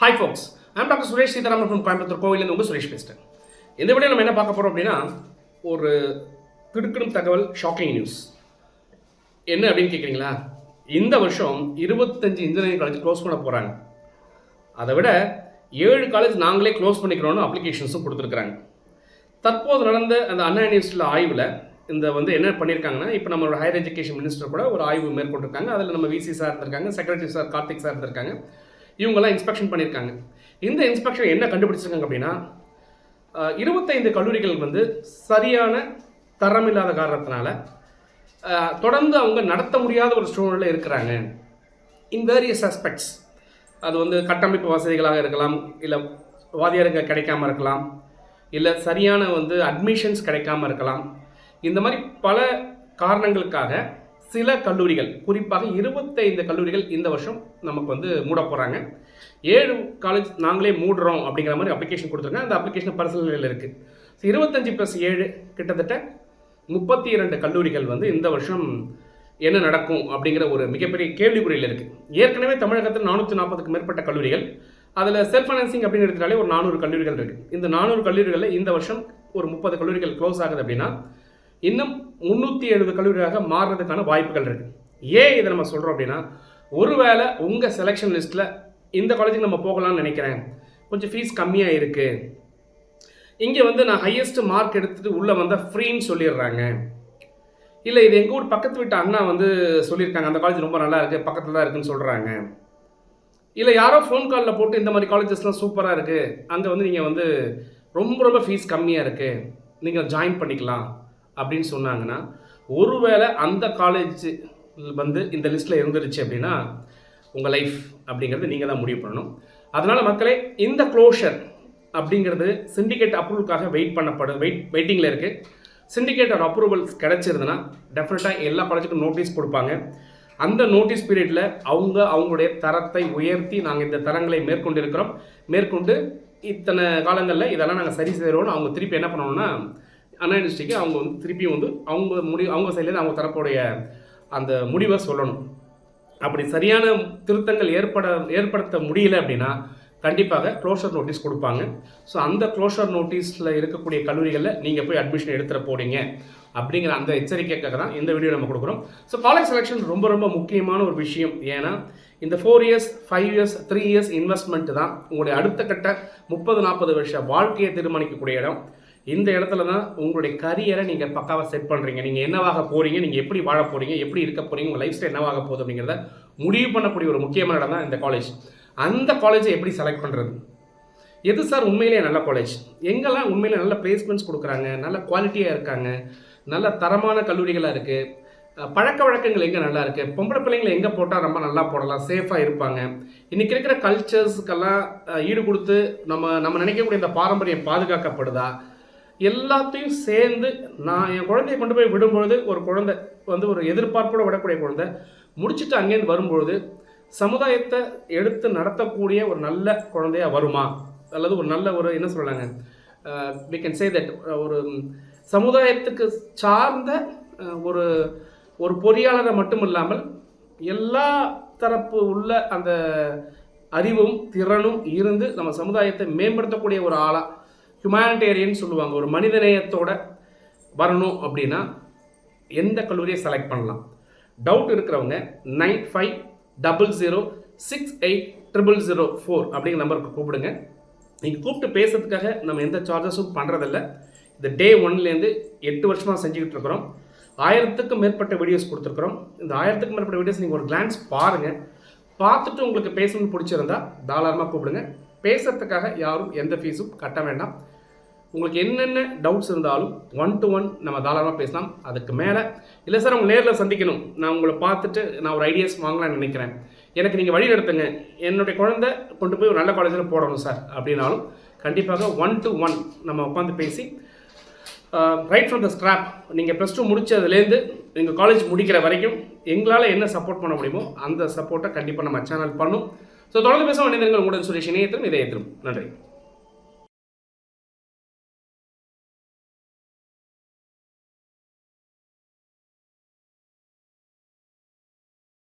Hi folks I'm doctor Suresh Seetharaman from Coimbatore கோவிலேருந்து உங்கள் சுரேஷ் பேசுகிறேன் இந்த விட நம்ம என்ன பார்க்க போகிறோம் அப்படின்னா ஒரு திடுக்கிடும் தகவல் ஷாக்கிங் நியூஸ் என்ன அப்படின்னு கேட்குறீங்களா இந்த வருஷம் இருபத்தஞ்சு இன்ஜினியரிங் காலேஜ் க்ளோஸ் பண்ண போகிறாங்க அதை விட ஏழு காலேஜ் நாங்களே க்ளோஸ் பண்ணிக்கிறோன்னு அப்ளிகேஷன்ஸும் கொடுத்துருக்குறாங்க. தற்போது நடந்த அந்த அண்ணா யூனிவர்சிட்டியில் ஆய்வில் இந்த வந்து என்ன பண்ணியிருக்காங்கன்னா இப்போ நம்மளோட ஹையர் எஜுகேஷன் மினிஸ்டர் கூட ஒரு ஆய்வு மேற்கொண்டிருக்காங்க. அதில் நம்ம விசி சார் இருந்திருக்காங்க செக்ரட்டரி சார் கார்த்திக் சார் இருந்திருக்காங்க. இவங்கெல்லாம் இன்ஸ்பெக்ஷன் பண்ணியிருக்காங்க. இந்த இன்ஸ்பெக்ஷன் என்ன கண்டுபிடிச்சிருக்காங்க அப்படின்னா இருபத்தைந்து கல்லூரிகள் வந்து சரியான தரம் இல்லாத காரணத்தினால தொடர்ந்து அவங்க நடத்த முடியாத ஒரு சூழ்நிலை இருக்கிறாங்க. In various aspects. அது வந்து கட்டமைப்பு வசதிகளாக இருக்கலாம் இல்லை வாதியாருங்க கிடைக்காம இருக்கலாம் இல்லை சரியான வந்து அட்மிஷன்ஸ் கிடைக்காம இருக்கலாம். இந்த மாதிரி பல காரணங்களுக்காக சில கல்லூரிகள் குறிப்பாக இருபத்தைந்து கல்லூரிகள் இந்த வருஷம் நமக்கு வந்து மூட போகிறாங்க ஏழு காலேஜ் நாங்களே மூடுறோம் அப்படிங்கிற மாதிரி அப்ளிகேஷன் கொடுத்துருங்க அந்த அப்ளிகேஷன் பரிசீலனையில் இருக்குது ஸோ இருபத்தஞ்சி ப்ளஸ் ஏழு கிட்டத்தட்ட முப்பத்தி இரண்டு கல்லூரிகள் வந்து இந்த வருஷம் என்ன நடக்கும் அப்படிங்கிற ஒரு மிகப்பெரிய கேள்விக்குறியில் இருக்குது ஏற்கனவே தமிழகத்தில் நானூற்றி நாற்பதுக்கு மேற்பட்ட கல்லூரிகள். அதில் செல்ஃப் ஃபைனான்சிங் அப்படின்னு எடுத்துட்டாலே ஒரு நானூறு கல்லூரிகள் இருக்குது இந்த நானூறு கல்லூரிகளில் இந்த வருஷம் ஒரு முப்பது கல்லூரிகள் க்ளோஸ் ஆகுது அப்படின்னா இன்னும் முந்நூற்றி எழுபது கல்லூரியாக மாறுறதுக்கான வாய்ப்புகள் இருக்குது ஏன் இதை நம்ம சொல்கிறோம் அப்படின்னா ஒருவேளை உங்கள் செலெக்ஷன் லிஸ்ட்டில் இந்த காலேஜுக்கு நம்ம போகலாம்னு நினைக்கிறேன். கொஞ்சம் ஃபீஸ் கம்மியாக இருக்குது இங்கே வந்து நான் ஹையஸ்ட் மார்க் எடுத்துகிட்டு உள்ளே வந்தால் ஃப்ரீன்னு சொல்லிடுறாங்க. இல்லை இது எங்கள் ஊர் பக்கத்து வீட்டு அண்ணா வந்து சொல்லியிருக்காங்க அந்த காலேஜ் ரொம்ப நல்லா இருக்குது பக்கத்தில் தான் இருக்குன்னு சொல்கிறாங்க இல்லை யாரோ ஃபோன் காலில் போட்டு இந்த மாதிரி காலேஜஸ்லாம் சூப்பராக இருக்குது அங்கே வந்து நீங்கள் வந்து ரொம்ப ரொம்ப ஃபீஸ் கம்மியாக இருக்குது நீங்கள் ஜாயின் பண்ணிக்கலாம். அப்படின்னு சொன்னாங்கன்னா ஒருவேளை அந்த காலேஜ் வந்து இந்த லிஸ்ட்டில் இருந்துருச்சு அப்படின்னா உங்கள் லைஃப் அப்படிங்கிறது நீங்கள் தான் முடிவு பண்ணணும். அதனால் மக்களே இந்த க்ளோஷர் அப்படிங்கிறது சிண்டிகேட் அப்ரூவலுக்காக வெயிட் பண்ணப்படு வெயிட் வெயிட்டிங்கில் இருக்குது சிண்டிகேட்டர் அப்ரூவல்ஸ் கிடச்சிருதுன்னா டெஃபினட்டாக எல்லா காலேஜுக்கும் நோட்டீஸ் கொடுப்பாங்க. அந்த நோட்டீஸ் பீரியடில் அவங்க அவங்களுடைய தரத்தை உயர்த்தி நாங்கள் இந்த தரங்களை மேற்கொண்டு இருக்கிறோம் மேற்கொண்டு இத்தனை காலங்களில் இதெல்லாம் நாங்கள் சரி செய்கிறோம்னு அவங்க திருப்பி என்ன பண்ணணும்னா அண்ணா யூனிவர்சிட்டிக்கு அவங்க வந்து திருப்பியும் வந்து அவங்க முடி அவங்க சைட்லேருந்து அவங்க தரப்புடைய அந்த முடிவை சொல்லணும். அப்படி சரியான திருத்தங்கள் ஏற்பட ஏற்படுத்த முடியல அப்படின்னா கண்டிப்பாக க்ளோஷர் நோட்டீஸ் கொடுப்பாங்க. ஸோ அந்த க்ளோஷர் நோட்டீஸில் இருக்கக்கூடிய கல்லூரிகளில் நீங்கள் போய் அட்மிஷன் எடுத்துகிட்டு போறீங்க அப்படிங்கிற அந்த எச்சரிக்கைக்காக தான் இந்த வீடியோ நம்ம கொடுக்குறோம். ஸோ காலேஜ் செலெக்ஷன் ரொம்ப ரொம்ப முக்கியமான ஒரு விஷயம். ஏன்னா இந்த four years five years three years investment தான் உங்களுடைய அடுத்த கட்ட முப்பது நாற்பது வருஷ வாழ்க்கையை தீர்மானிக்கக்கூடிய இடம். இந்த இடத்துல தான் உங்களுடைய கரியரை நீங்கள் பக்காவாக செட் பண்ணுறீங்க நீங்கள் என்னவாக போகிறீங்க நீங்கள் எப்படி வாழ போகிறீங்க எப்படி இருக்க போகிறீங்க உங்கள் லைஃப் ஸ்டைல் என்னவாக போகுது அப்படிங்கிறத முடிவு பண்ணக்கூடிய ஒரு முக்கியமான இடம் தான் இந்த காலேஜ் அந்த காலேஜை எப்படி செலக்ட் பண்ணுறது எது சார் உண்மையிலேயே நல்ல காலேஜ் எங்கெல்லாம் உண்மையிலே நல்ல பிளேஸ்மெண்ட்ஸ் கொடுக்குறாங்க நல்ல குவாலிட்டியாக இருக்காங்க நல்ல தரமான கல்லூரிகளாக இருக்குது பழக்க வழக்கங்கள் எங்கே நல்லா இருக்குது பொம்பளை பிள்ளைங்களை எங்கே போட்டால் ரொம்ப நல்லா போடலாம் சேஃபாக இருப்பாங்க. இன்றைக்கி இருக்கிற கல்ச்சர்ஸுக்கெல்லாம் ஈடு கொடுத்து நம்ம நம்ம நினைக்கக்கூடிய இந்த பாரம்பரியம் பாதுகாக்கப்படுதா? எல்லாத்தையும் சேர்ந்து நான் என் குழந்தைய கொண்டு போய் விடும்பொழுது ஒரு குழந்தை வந்து ஒரு எதிர்பார்ப்போட விடக்கூடிய குழந்தை முடிச்சுட்டு அங்கேருந்து வரும்பொழுது சமுதாயத்தை எடுத்து நடத்தக்கூடிய ஒரு நல்ல குழந்தையா வருமா? அல்லது ஒரு நல்ல ஒரு என்ன சொல்கிறாங்க வி கேன் சே தட் ஒரு சமுதாயத்துக்கு சார்ந்த ஒரு ஒரு பொறியாளரை மட்டும் இல்லாமல் எல்லா தரப்பு உள்ள அந்த அறிவும் திறனும் இருந்து நம்ம சமுதாயத்தை மேம்படுத்தக்கூடிய ஒரு ஆளாக ஹியூமானிட்டேரியன் சொல்லுவாங்க. ஒரு மனிதநேயத்தோட வரணும் அப்படின்னா எந்த கல்லூரியை செலக்ட் பண்ணலாம்? டவுட் இருக்கிறவங்க nine five double zero six eight triple zero four அப்படிங்கிற நம்பருக்கு கூப்பிடுங்க. நீங்கள் கூப்பிட்டு பேசுறதுக்காக நம்ம எந்த சார்ஜஸும் பண்ணுறதில்ல இந்த டே ஒன்லேருந்து எட்டு வருஷமாக செஞ்சுக்கிட்டு இருக்கிறோம். ஆயிரத்துக்கும் மேற்பட்ட வீடியோஸ் கொடுத்துருக்குறோம். இந்த ஆயிரத்துக்கும் மேற்பட்ட வீடியோஸ் நீங்கள் ஒரு கிளான்ஸ் பாருங்கள் பார்த்துட்டு உங்களுக்கு பேசணும்னு பிடிச்சிருந்தா தாராளமாக கூப்பிடுங்க. பேசுறதுக்காக யாரும் எந்த ஃபீஸும் கட்ட வேண்டாம். உங்களுக்கு என்னென்ன டவுட்ஸ் இருந்தாலும் ஒன் டு ஒன் நம்ம தாராளமாக பேசலாம். அதுக்கு மேலே இல்லை சார் உங்களை நேரில் சந்திக்கணும். நான் உங்களை பார்த்துட்டு நான் ஒரு ஐடியாஸ் வாங்கலாம்னு நினைக்கிறேன். எனக்கு நீங்கள் வழி நடத்துங்க. என்னுடைய குழந்தை கொண்டு போய் ஒரு நல்ல காலேஜில் போடணும் சார் அப்படின்னாலும் கண்டிப்பாக ஒன் டு ஒன் நம்ம உட்காந்து பேசி ரைட் ஃப்ரம் த ஸ்க்ராப் நீங்கள் ப்ளஸ் டூ முடிச்சதுலேருந்து எங்கள் காலேஜ் முடிக்கிற வரைக்கும் எங்களால் என்ன சப்போர்ட் பண்ண முடியுமோ அந்த சப்போர்ட்டை கண்டிப்பாக நம்ம சேனல் பண்ணும். ஸோ தொடர்ந்து பேச வேண்டியது உங்களுடன் சுரேஷ் இணையத்திலும் இதயத்திலும். நன்றி.